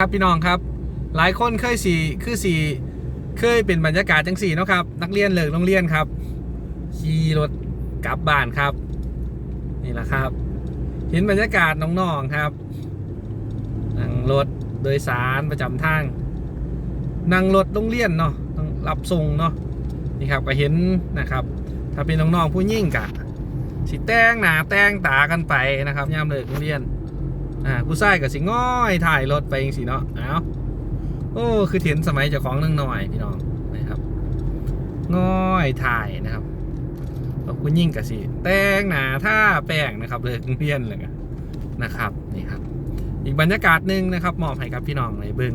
ครับพี่น้องครับหลายคนเคยสี่คือสี่เคยเป็นบรรยากาศจังสีเนะครับ นักเรียนเลิกโรงเรียนครับขี่รถกลับบ้านครับ นี่แหละครับ เห็นบรรยากาศน้องๆครับนั่งรถโดยสารประจำทางนั่งรถโรงเรียนเนาะต้องรับส่งเนาะนี่ครับก็เห็นนะครับ ถ้าเป็นน้องๆผู้ยิ่งกะสิแต่งหนาแต่งตากันไปนะครับยามเลิกโรงเรียน อ่าผู้ชายกับสิง่อยถ่ายรถไปเองสิเนาะเอาโอ้คือเห็นสมัยเจ้าของนั่งหน่อยพี่น้องนะครับง่อยถ่ายนะครับแล้วคุณยิ่งกับสิแต่งหนาท่าแป้งนะครับเลยเพี้ยนเลยนะครับนี่ครับ อีกบรรยากาศหนึ่งนะครับมอบให้กับพี่น้องในเบิง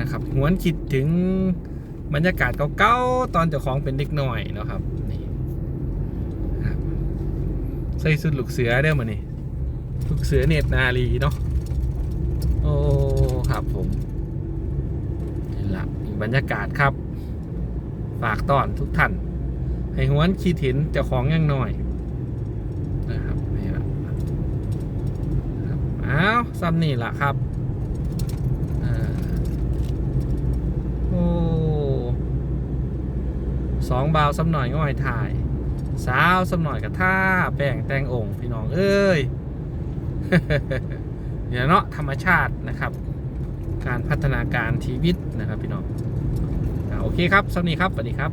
นะครับหวนคิดถึงบรรยากาศเก่าๆตอนเจ้าของเป็นเด็กหน่อยนะครับนี่ใส่สุดลูกเสือเด้อมานี่ ลูกเสือเนตรนาลีเนาะโอ้ครับผมนี่ละอีกบรรยากาศครับ ฝากต้อนทุกท่าน ให้หวนคิดเห็นเจ้าของยังหน่อยนะครับนี่ละครับอ้าวซ้ำนี่ละครับอโอ้สองบาวซ้ำหน่อยง่อยถ่าย สาวซ้ำหน่อยกับท่าแป้งแต่งองค์พี่น้องเอ้ย เดี๋ยวเนาะธรรมชาตินะครับ การพัฒนาการชีวิตนะครับพี่น้องโอเคครับสวัสดีครับสวัสดีครับ